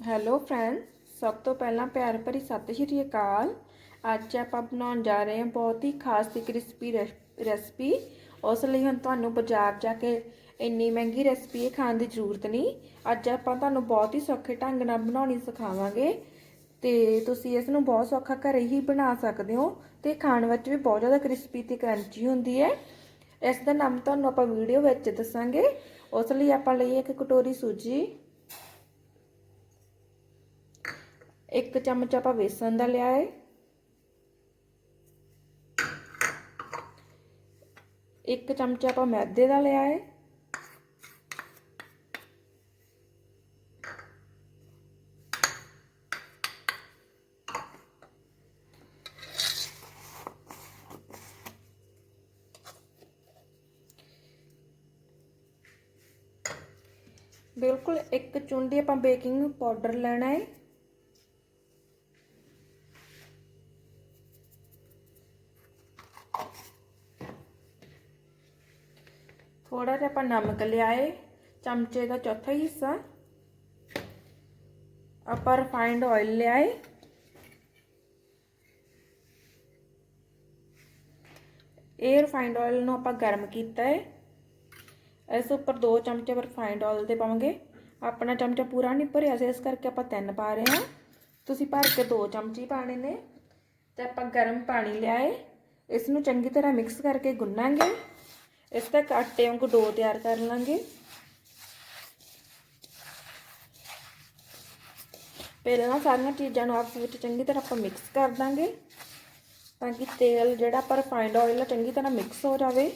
Hello friend ਸਭ ਤੋਂ ਪਹਿਲਾਂ ਪਿਆਰ ਭਰੀ ਸਤਿ ਸ਼੍ਰੀ ਅਕਾਲ। ਅੱਜ ਆਪਾਂ ਬਣਾਉਣ ਜਾ ਰਹੇ ਹਾਂ ਬਹੁਤ ਹੀ ਖਾਸ ਤੇ ਕ੍ਰਿਸਪੀ ਰੈਸਪੀ ਉਸ ਲਈ ਹੁਣ ਤੁਹਾਨੂੰ ਬਾਜ਼ਾਰ ਜਾ ਕੇ ਇੰਨੀ ਮਹਿੰਗੀ ਰੈਸਪੀ ਇਹ ਖਾਣ ਦੀ ਜ਼ਰੂਰਤ ਨਹੀਂ। ਅੱਜ ਆਪਾਂ ਤੁਹਾਨੂੰ ਬਹੁਤ ਹੀ ਸੌਖੇ ਢੰਗ ਨਾਲ ਬਣਾਉਣੀ ਸਿਖਾਵਾਂਗੇ ਤੇ ਤੁਸੀਂ ਇਸ ਨੂੰ ਬਹੁਤ ਸੌਖਾ ਘਰੇ ਹੀ ਬਣਾ ਸਕਦੇ ਹੋ ਤੇ ਖਾਣ ਵਿੱਚ ਵੀ ਬਹੁਤ ਜ਼ਿਆਦਾ ਕ੍ਰਿਸਪੀ ਤੇ ਕਰੰਚੀ ਹੁੰਦੀ ਹੈ। ਇਸ ਦਾ ਨਾਮ ਤੁਹਾਨੂੰ ਆਪਾਂ ਵੀਡੀਓ ਵਿੱਚ ਦੱਸਾਂਗੇ। ਉਸ ਲਈ ਆਪਾਂ ਲਈ ਇੱਕ ਕਟੋਰੀ ਸੂਜੀ। ਇੱਕ ਚਮਚ ਆਪਾਂ ਵੇਸਣ ਦਾ ਲਿਆ ਹੈ ਇੱਕ ਚਮਚ ਆਪਾਂ ਮੈਦੇ ਦਾ ਲਿਆ ਹੈ ਬਿਲਕੁਲ ਇੱਕ ਚੁੰਡੀ ਆਪਾਂ ਬੇਕਿੰਗ ਪਾਊਡਰ ਲੈਣਾ ਹੈ ਥੋੜਾ ਜਿਹਾ ਆਪਾਂ ਨਮਕ ਲਿਆ ਏ ਚਮਚੇ ਦਾ ਚੌਥਾ ਹਿੱਸਾ ਆਪਾਂ ਰਿਫਾਈਂਡ ਆਇਲ ਲਿਆ ਏ ਇਹ ਰਿਫਾਈਂਡ ਆਇਲ ਨੂੰ ਆਪਾਂ ਗਰਮ ਕੀਤਾ ਏ ਇਸ ਉੱਪਰ 2 ਚਮਚੇ ਰਿਫਾਈਂਡ ਆਇਲ ਦੇ ਪਾਵਾਂਗੇ ਆਪਣਾ ਚਮਚਾ ਪੂਰਾ ਨਹੀਂ ਭਰਿਆ ਸੀ ਇਸ ਕਰਕੇ ਆਪਾਂ ਤਿੰਨ ਪਾ ਰਹੇ ਹਾਂ ਤੁਸੀਂ ਭਰ ਕੇ 2 ਚਮਚੇ ਪਾਣੇ ਨੇ ਤੇ ਆਪਾਂ ਗਰਮ ਪਾਣੀ ਲਿਆ ਏ ਇਸ ਨੂੰ ਚੰਗੀ ਤਰ੍ਹਾਂ ਮਿਕਸ ਕਰਕੇ ਗੁੰਨਾਂਗੇ। ਇਸ ਤੱਕ ਆਟੇ ਵਾਂਗੂ ਡੋ ਤਿਆਰ ਕਰ ਲਾਂਗੇ। ਪਹਿਲਾਂ ਸਾਰੀਆਂ ਚੀਜ਼ਾਂ ਨੂੰ ਆਪਸ ਵਿੱਚ ਚੰਗੀ ਤਰ੍ਹਾਂ ਆਪਾਂ ਮਿਕਸ ਕਰ ਦਾਂਗੇ ਤਾਂ ਕਿ ਤੇਲ ਜਿਹੜਾ ਆਪਾਂ ਰਿਫਾਈਂਡ ਆਇਲ ਚੰਗੀ ਤਰ੍ਹਾਂ ਮਿਕਸ ਹੋ ਜਾਵੇ।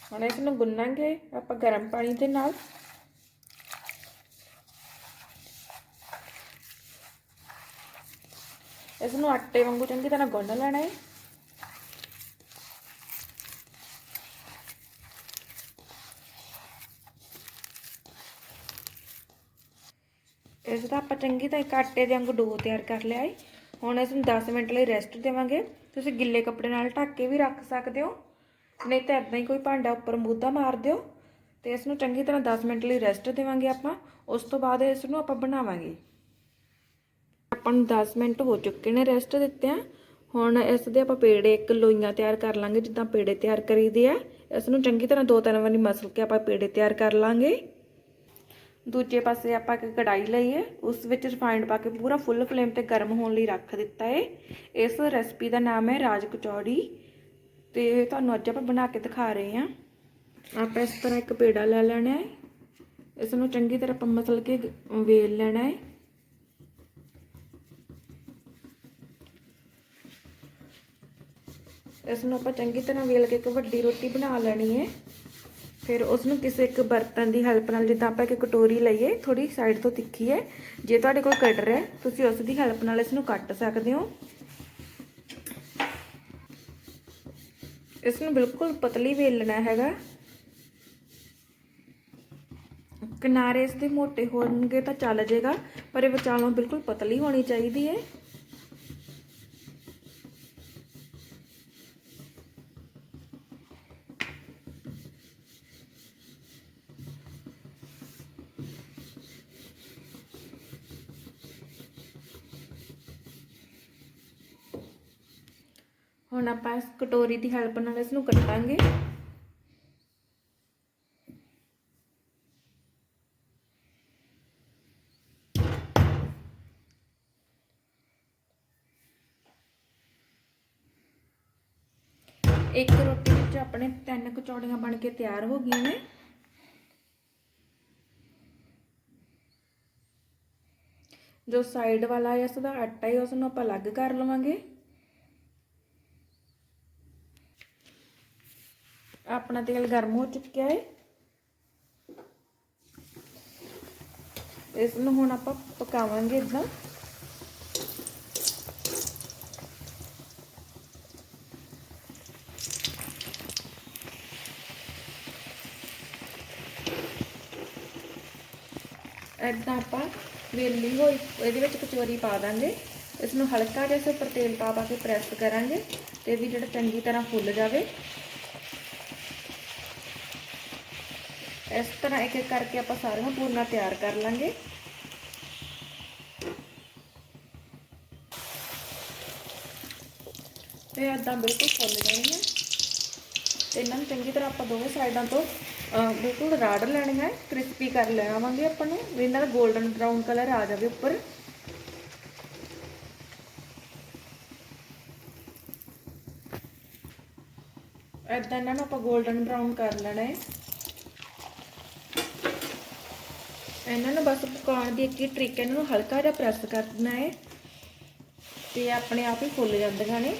ਹੁਣ ਇਸ ਨੂੰ ਗੁੰਨਾਂਗੇ ਆਪਾਂ ਗਰਮ ਪਾਣੀ ਦੇ ਨਾਲ। ਇਸ ਨੂੰ ਆਟੇ ਵਾਂਗੂ ਚੰਗੀ ਤਰ੍ਹਾਂ ਗੁੰਨ ਲੈਣਾ ਹੈ। ਇਸ ਦਾ ਆਪਾਂ ਚੰਗੀ ਤਰ੍ਹਾਂ ਇੱਕ ਆਟੇ ਦੇ ਵਾਂਗੂ ਡੋ ਤਿਆਰ ਕਰ ਲਿਆ ਹੈ। ਹੁਣ ਇਸ ਨੂੰ 10 ਮਿੰਟ ਲਈ ਰੈਸਟ ਦੇਵਾਂਗੇ। ਤੁਸੀਂ ਗਿੱਲੇ ਕੱਪੜੇ ਨਾਲ ਢੱਕ ਕੇ ਵੀ ਰੱਖ ਸਕਦੇ ਹੋ। ਨਹੀਂ ਤਾਂ ਇਦਾਂ ਹੀ ਕੋਈ ਭਾਂਡਾ ਉੱਪਰ ਮੂਦਾ ਮਾਰ ਦਿਓ। ਤੇ ਇਸ ਨੂੰ ਚੰਗੀ ਤਰ੍ਹਾਂ 10 ਮਿੰਟ ਲਈ ਰੈਸਟ ਦੇਵਾਂਗੇ ਆਪਾਂ। ਉਸ ਤੋਂ ਬਾਅਦ ਇਸ ਨੂੰ ਆਪਾਂ ਬਣਾਵਾਂਗੇ। ਆਪਾਂ ਨੂੰ 10 ਮਿੰਟ ਹੋ ਚੁੱਕੇ ਨੇ ਰੈਸਟ ਦਿੱਤੇ ਆ। ਹੁਣ ਇਸ ਦੇ ਆਪਾਂ ਪੇੜੇ ਇੱਕ ਲੋਈਆਂ ਤਿਆਰ ਕਰ ਲਾਂਗੇ, ਜਿੱਦਾਂ ਪੇੜੇ ਤਿਆਰ ਕਰੀਦੇ ਆ। ਇਸ ਨੂੰ ਚੰਗੀ ਤਰ੍ਹਾਂ ਦੋ ਤਿੰਨ ਵਾਰੀ ਮਸਲ ਕੇ ਆਪਾਂ ਪੇੜੇ ਤਿਆਰ ਕਰ ਲਾਂਗੇ। ਦੂਜੇ ਪਾਸੇ ਆਪਾਂ ਇੱਕ ਕੜਾਈ ਲਈ ਹੈ। ਉਸ ਵਿੱਚ ਰਿਫਾਈਨਡ ਪਾ ਕੇ ਪੂਰਾ ਫੁੱਲ ਫਲੇਮ ਤੇ ਗਰਮ ਹੋਣ ਲਈ ਰੱਖ ਦਿੱਤਾ ਹੈ। ਇਸ ਰੈਸਪੀ ਦਾ ਨਾਮ ਹੈ ਰਾਜ ਕਚੌੜੀ। ਤੇ ਤੁਹਾਨੂੰ ਅੱਜ ਆਪਾਂ ਬਣਾ ਕੇ ਦਿਖਾ ਰਹੇ ਹਾਂ। ਆਪਾਂ ਇਸ ਤਰ੍ਹਾਂ ਇੱਕ ਪੇੜਾ ਲੈ ਲੈਣਾ ਹੈ। ਇਸ ਨੂੰ ਚੰਗੀ ਤਰ੍ਹਾਂ ਆਪਾਂ ਮਸਲ ਕੇ ਵੇਲ ਲੈਣਾ ਹੈ। ਇਸ ਨੂੰ ਆਪਾਂ ਚੰਗੀ ਤਰ੍ਹਾਂ ਵੇਲ ਕੇ ਇੱਕ ਵੱਡੀ ਰੋਟੀ ਬਣਾ ਲੈਣੀ ਹੈ। ਫਿਰ ਉਸ ਨੂੰ ਕਿਸੇ ਇੱਕ ਬਰਤਨ ਦੀ ਹੈਲਪ ਨਾਲ ਜਿੱਦਾਂ ਆਪਾਂ ਇੱਕ ਕਟੋਰੀ ਲਈਏ ਥੋੜੀ ਸਾਈਡ ਤੋਂ ਤਿੱਖੀ ਹੈ। ਜੇ ਤੁਹਾਡੇ ਕੋਲ ਕਟਰ ਹੈ, ਤੁਸੀਂ ਉਸ ਦੀ ਹੈਲਪ ਨਾਲ ਇਸ ਨੂੰ ਕੱਟ ਸਕਦੇ ਹੋ। ਇਸ ਨੂੰ ਬਿਲਕੁਲ ਪਤਲੀ ਵੇਲਣਾ ਹੈਗਾ। ਕਿਨਾਰੇ ਇਸ ਦੇ ਮੋٹے ਹੋਣਗੇ ਤਾਂ ਚੱਲ ਜਾਏਗਾ, ਪਰ ਇਹ ਵਿਚਾਲੋਂ ਬਿਲਕੁਲ ਪਤਲੀ ਹੋਣੀ ਚਾਹੀਦੀ ਹੈ। ਹੁਣ ਆਪਾਂ ਇਸ ਕਟੋਰੀ ਦੀ ਹੈਲਪ ਨਾਲ ਇਸ ਨੂੰ ਕੱਟਾਂਗੇ। ਇੱਕ ਰੋਟੀ ਵਿੱਚ ਆਪਣੇ ਤਿੰਨ ਕਚੌੜੀਆਂ ਬਣ ਕੇ ਤਿਆਰ ਹੋ ਗਈਆਂ ਨੇ। ਜੋ ਸਾਈਡ ਵਾਲਾ ਹੈ, ਇਸ ਦਾ ਆਟਾ ਹੈ ਉਸ ਨੂੰ ਆਪਾਂ ਅਲੱਗ ਕਰ ਲਵਾਂਗੇ। ਆਪਣਾ ਤੇਲ ਗਰਮ ਹੋ ਚੁੱਕਿਆ ਹੈ। ਇਸ ਨੂੰ ਹੁਣ ਆਪਾਂ ਪਕਾਵਾਂਗੇ ਇਦਾਂ। ਇਦਾਂ ਆਪਾਂ ਵੇਲੀ ਹੋਈ, ਇਹਦੇ ਵਿੱਚ ਕਚੋਰੀ ਪਾ ਦਾਂਗੇ। ਇਸ ਨੂੰ ਹਲਕਾ ਜਿਹਾ ਸੇ ਉੱਪਰ ਤੇਲ ਪਾ ਪਾ ਕੇ ਪ੍ਰੈਸ ਕਰਾਂਗੇ ਤੇ ਵੀ ਜਿਹੜਾ ਚੰਗੀ ਤਰ੍ਹਾਂ ਫੁੱਲ ਜਾਵੇ। ਇਸ ਤਰ੍ਹਾਂ ਇੱਕ ਇੱਕ ਕਰਕੇ ਆਪਾਂ ਸਾਰੀਆਂ ਪੂਰਨਾ ਤਿਆਰ ਕਰ ਲਾਂਗੇ। ਤੇ ਇਦਾਂ ਬਿਲਕੁਲ ਫੁੱਲ ਜਾਣੀਆਂ ਤੇ ਇਹਨਾਂ ਨੂੰ ਚੰਗੀ ਤਰ੍ਹਾਂ ਆਪਾਂ ਦੋਵੇਂ ਸਾਈਡਾਂ ਤੋਂ ਬਿਲਕੁਲ ਰਾੜ ਲੈਣੀਆਂ ਹੈ, ਕ੍ਰਿਸਪੀ ਕਰ ਲੈਵਾਂਗੇ ਆਪਾਂ ਨੂੰ। ਵੀ ਇਹਨਾਂ ਦਾ 골ਡਨ ਬ੍ਰਾਊਨ ਕਲਰ ਆ ਜਾਵੇ ਉੱਪਰ। ਇਦਾਂ ਇਹਨਾਂ ਨੂੰ ਆਪਾਂ 골ਡਨ ਬ੍ਰਾਊਨ ਕਰ ਲੈਣਾ ਹੈ। ਇਹਨਾਂ ਨੂੰ ਬਸ ਪਕਾਉਣ ਦੀ ਇੱਕ ਹੀ ਟ੍ਰਿਕ ਹੈ, ਇਹਨਾਂ ਨੂੰ ਹਲਕਾ ਜਿਹਾ ਪ੍ਰੈਸ ਕਰਨਾ ਹੈ ਤੇ ਆਪਣੇ ਆਪ ਹੀ ਫੁੱਲ ਜਾਂਦੀਆਂ ਨੇ।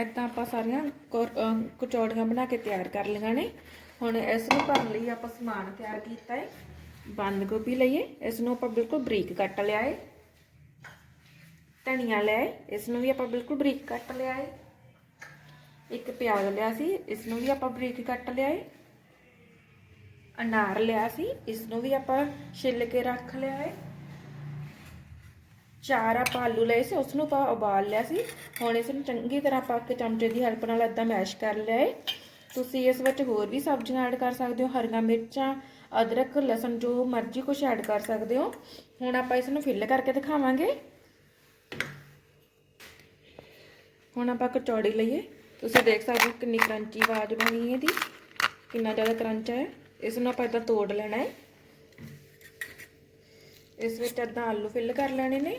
ਇਦਾਂ ਆਪਾਂ ਸਾਰੀਆਂ ਕੌਰ- ਕਚੌੜੀਆਂ ਬਣਾ ਕੇ ਤਿਆਰ ਕਰ ਲਈਆਂ ਨੇ। ਹੁਣ ਇਸ ਨੂੰ ਭਰਨ ਲਈ ਆਪਾਂ ਸਮਾਨ ਤਿਆਰ ਕੀਤਾ ਹੈ। ਬੰਦ ਗੋਭੀ ਲਈਏ ਇਸ ਨੂੰ ਆਪਾਂ ਬਿਲਕੁਲ ਬਰੀਕ ਕੱਟ ਲਿਆ ਹੈ ਧਨੀਆ ਲਿਆ ਹੈ ਇਸ ਨੂੰ ਵੀ ਆਪਾਂ ਬਿਲਕੁਲ ਬਰੀਕ ਕੱਟ ਲਿਆ ਹੈ ਇੱਕ ਪਿਆਜ਼ ਲਿਆ ਸੀ ਇਸ ਨੂੰ ਵੀ ਆਪਾਂ ਬਰੀਕ ਕੱਟ ਲਿਆ ਹੈ ਅਨਾਰ ਲਿਆ ਸੀ ਇਸ ਨੂੰ ਵੀ ਆਪਾਂ ਛਿੱਲ ਕੇ ਰੱਖ ਲਿਆ ਹੈ ਚਾਰ ਆਪਾਂ ਆਲੂ ਲਏ ਸੀ ਉਸ ਨੂੰ ਆਪਾਂ ਉਬਾਲ ਲਿਆ ਸੀ। ਹੁਣ ਇਸ ਨੂੰ ਚੰਗੀ ਤਰ੍ਹਾਂ ਆਪਾਂ ਇੱਕ ਚਮਚੇ ਦੀ ਹੈਲਪ ਨਾਲ ਇਦਾਂ ਮੈਸ਼ ਕਰ ਲਿਆ ਹੈ ਤੁਸੀਂ ਇਸ ਵਿੱਚ ਹੋਰ ਵੀ ਸਬਜ਼ੀਆਂ ਐਡ ਕਰ ਸਕਦੇ ਹੋ, ਹਰੀਆਂ ਮਿਰਚਾਂ, ਅਦਰਕ, ਲਸਣ, ਜੋ ਮਰਜ਼ੀ ਕੁਝ ਐਡ ਕਰ ਸਕਦੇ ਹੋ। ਹੁਣ ਆਪਾਂ ਇਸ ਨੂੰ ਫਿੱਲ ਕਰਕੇ ਦਿਖਾਵਾਂਗੇ। ਹੁਣ ਆਪਾਂ ਕਚੌੜੀ ਲਈਏ। ਤੁਸੀਂ ਦੇਖ ਸਕਦੇ ਹੋ ਕਿੰਨੀ ਕਰੰਚੀ ਆਵਾਜ਼ ਬਣੀ ਹੈ ਇਹਦੀ। ਕਿੰਨਾ ਜ਼ਿਆਦਾ ਕਰੰਚ ਹੈ ਇਸ ਨੂੰ ਆਪਾਂ ਇਦਾਂ ਤੋੜ ਲੈਣਾ ਹੈ। ਇਸ ਵਿੱਚ ਇਦਾਂ ਆਲੂ ਫਿੱਲ ਕਰ ਲੈਣੇ ਨੇ।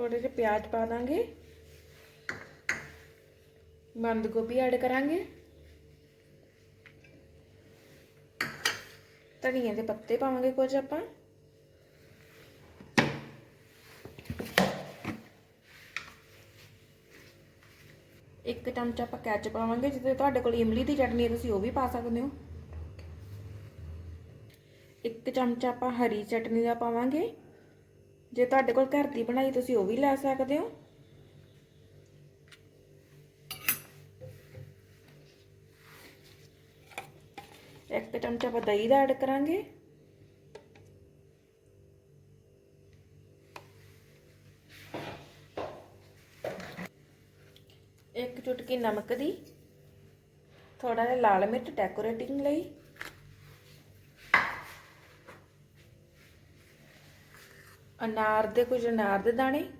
ਥੋੜੇ ਜਿਹੇ ਪਿਆਜ਼ ਪਾ ਦਾਂਗੇ ਬੰਦ ਗੋਭੀ ਐਡ ਕਰਾਂਗੇ ਧਨੀਏ ਦੇ ਪੱਤੇ ਪਾਵਾਂਗੇ ਕੁਝ ਆਪਾਂ ਇੱਕ ਚਮਚਾ ਆਪਾਂ ਕੈਚ ਪਾਵਾਂਗੇ ਜੇ ਤੁਹਾਡੇ ਕੋਲ ਇਮਲੀ ਦੀ ਚਟਨੀ ਹੈ ਤੁਸੀਂ ਉਹ ਵੀ ਪਾ ਸਕਦੇ ਹੋ ਇੱਕ ਚਮਚਾ ਆਪਾਂ ਹਰੀ ਚਟਨੀ ਦਾ ਪਾਵਾਂਗੇ ਜੇ ਤੁਹਾਡੇ ਕੋਲ ਘਰ ਦੀ ਬਣਾਈ ਤੁਸੀਂ ਉਹ ਵੀ ਲੈ ਸਕਦੇ ਹੋ। ਇੱਕ ਚਮਚਾ ਆਪਾਂ ਦਹੀਂ ਦਾ ਐਡ ਕਰਾਂਗੇ। ਇੱਕ ਚੁਟਕੀ ਨਮਕ ਦੀ। ਥੋੜਾ ਜਿਹਾ ਲਾਲ ਮਿਰਚ ਡੈਕੋਰੇਟਿੰਗ ਲਈ। ਅਨਾਰ ਦੇ, ਕੁਝ ਅਨਾਰ ਦੇ ਦਾਣੇ।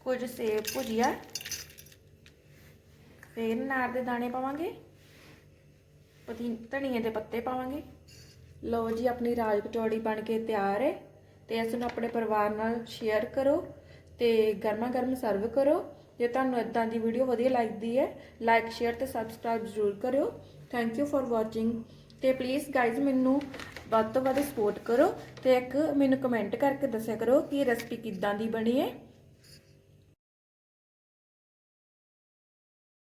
ਕੁਝ ਸੇਬ ਭੁਜੀਆ। ਫਿਰ ਅਨਾਰ ਦੇ ਦਾਣੇ ਪਾਵਾਂਗੇ। ਪਤੀ, ਧਨੀਏ ਦੇ ਪੱਤੇ ਪਾਵਾਂਗੇ। ਲਓ ਜੀ, ਆਪਣੀ ਰਾਜ ਕਚੌੜੀ ਬਣ ਕੇ ਤਿਆਰ ਹੈ। ਤੇ ਇਸ ਨੂੰ ਆਪਣੇ ਪਰਿਵਾਰ ਨਾਲ ਸ਼ੇਅਰ ਕਰੋ ਤੇ ਗਰਮਾ ਗਰਮ ਸਰਵ ਕਰੋ। ਜੇ ਤੁਹਾਨੂੰ ਇਦਾਂ ਦੀ ਵੀਡੀਓ ਵਧੀਆ ਲੱਗਦੀ ਹੈ ਲਾਈਕ ਸ਼ੇਅਰ ਤੇ ਸਬਸਕ੍ਰਾਈਬ ਜ਼ਰੂਰ ਕਰਿਓ। ਥੈਂਕ ਯੂ ਫॉर ਵਾਚਿੰਗ ਤੇ ਪਲੀਜ਼ ਗਾਇਜ਼ ਮੈਨੂੰ ਵੱਧ ਤੋਂ ਵੱਧ ਸਪੋਰਟ ਕਰੋ ਤੇ ਇੱਕ ਮੈਨੂੰ ਕਮੈਂਟ ਕਰਕੇ ਦੱਸਿਆ ਕਰੋ ਕਿ ਰੈਸਪੀ ਕਿੱਦਾਂ ਦੀ ਬਣੀ ਹੈ।